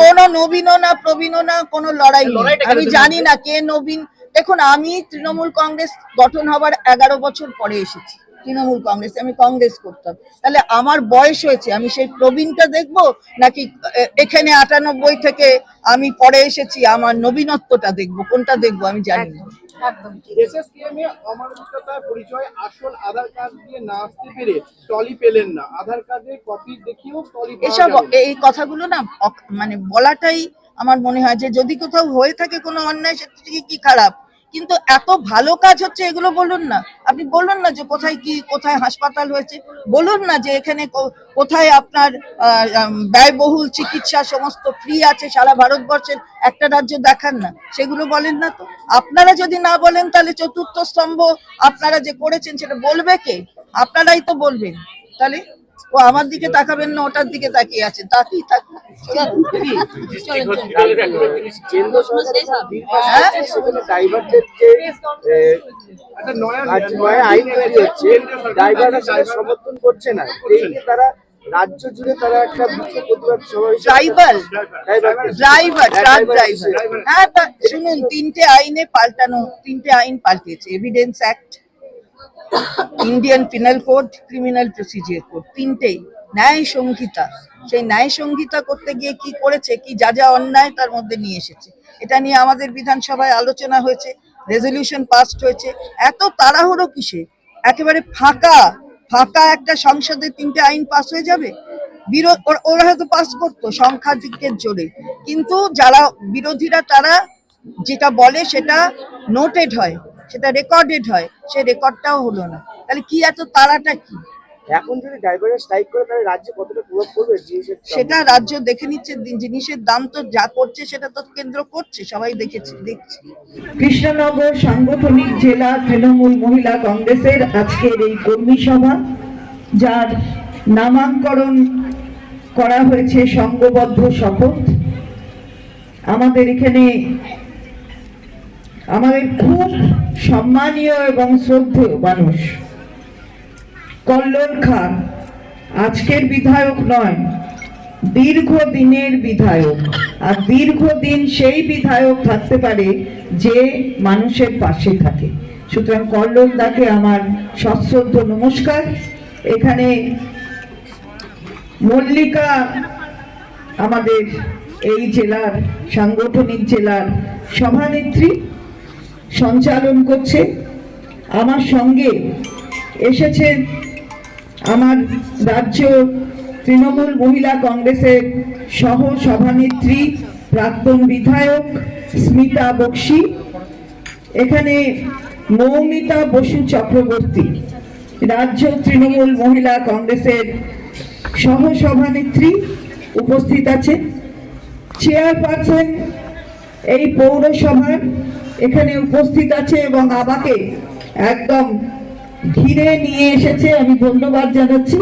কোন নবীনও না প্রবীণও না কোন লড়াই আমি জানি না কে নবীন। দেখুন আমি তৃণমূল কংগ্রেস গঠন হবার এগারো বছর পরে এসেছি তৃণমূল কংগ্রেস। আমি কংগ্রেস করতাম। তাহলে আমার বয়স হয়েছে আমি সেই প্রবীণটা দেখব নাকি এখানে আটানব্বই থেকে আমি পরে এসেছি আমার নবীনত্বটা দেখব কোনটা দেখব আমি জানি না। একদম এসএসকেএম এ অমানবিকতা পরিচয় আসল আধার কার্ড দিয়ে না আসতে পেরে টলি পেলেন না। আধার কার্ডের কপি দেখিয়েও টলি এসব এই কথাগুলো না মানে বলাটাই আমার মনে হয় যে যদি কোথাও হয়ে থাকে কোনো অন্যায় সেটা কি খারাপ? কিন্তু এত ভালো কাজ হচ্ছে এগুলো বলুন না। আপনি বলুন না যে কোথায় কি, কোথায় হাসপাতাল হয়েছে। বলুন না যে এখানে কোথায় আপনার ব্যয়বহুল চিকিৎসা সমস্ত ফ্রি আছে সারা ভারতবর্ষের। একটা রাজ্য দেখান না। সেগুলো বলেন না তো। আপনারা যদি না বলেন তাহলে চতুর্থ স্তম্ভ আপনারা যে করেছেন সেটা বলবে কে? আপনারাই তো বলবেন। তাহলে ও আমার দিকে তাকাবেন না, ওটার দিকে তাকিয়ে আছেন। তাকিয়ে থাকুন। না একটা ড্রাইভার ড্রাইভার ড্রাইভার। হ্যাঁ শুনুন, তিনটে আইনে পাল্টানো, তিনটে আইন পাল্টেছে evidence act Indian penal code criminal procedure code তিনটেই। ন্যায় সংহিতা। সেই ন্যায় সংহিতা করতে গিয়ে কি করেছে, কি যা যা অন্যায় তার মধ্যে নিয়ে এসেছে। এটা নিয়ে আমাদের বিধানসভায় আলোচনা হয়েছে রেজলিউশন পাসড হয়েছে। এত তাড়াহুড়ো কিসে? একেবারে ফাঁকা ফাঁকা একটা সংসদে তিনটে আইন পাস হয়ে যাবে? বিরোধ, ওরা হয়তো পাস করতো সংখ্যাধিক্যের জোরে। কিন্তু যারা বিরোধীরা তারা যেটা বলে সেটা নোটেড হয়। সেটা রেকর্ডেড হয় সে রেকর্ডটাও হলো না। তাহলে কি এত তাড়াটা কি? এখন যদি ড্রাইভাররা স্ট্রাইক করে তাহলে রাজ্যে কতটা প্রভাব পড়বে? সেটা রাজ্য দেখে নিচ্ছে জিনিসের দাম তো যা করছে সেটা তো কেন্দ্র করছে সবাই দেখেছে দেখছে। কৃষ্ণনগর সাংগঠনিক জেলা তৃণমূল মহিলা কংগ্রেসের আজকের এই কর্মী সভা যার নামাঙ্করণ করা হয়েছে সংঘবদ্ধ শপথ। আমাদের এখানে আমাদের খুব সম্মানীয় এবং শ্রদ্ধেয় মানুষ। কল্লোল খান, আজকের বিধায়ক নয়, দীর্ঘদিনের বিধায়ক। আর দীর্ঘদিন সেই বিধায়ক থাকতে পারে যে মানুষের পাশে থাকে। সুতরাং কল্লোল দাকে আমার সশ্রদ্ধ নমস্কার। এখানে মল্লিকা আমাদের এই জেলার সাংগঠনিক জেলার সভানেত্রী। সঞ্চালন করছে। আমার সঙ্গে এসেছেন আমার রাজ্য তৃণমূল মহিলা কংগ্রেসের সহ সভানেত্রী প্রাক্তন বিধায়ক স্মিতা বক্সি, এখানে মৌমিতা বসু চক্রবর্তী, রাজ্য তৃণমূল মহিলা কংগ্রেসের সহ সভানেত্রী উপস্থিত আছে চেয়ারপারসন এই পৌরসভার এখানে উপস্থিত আছে এবং আমাকে একদম ঘিরে নিয়ে এসেছে। আমি ধন্যবাদ জানাচ্ছি।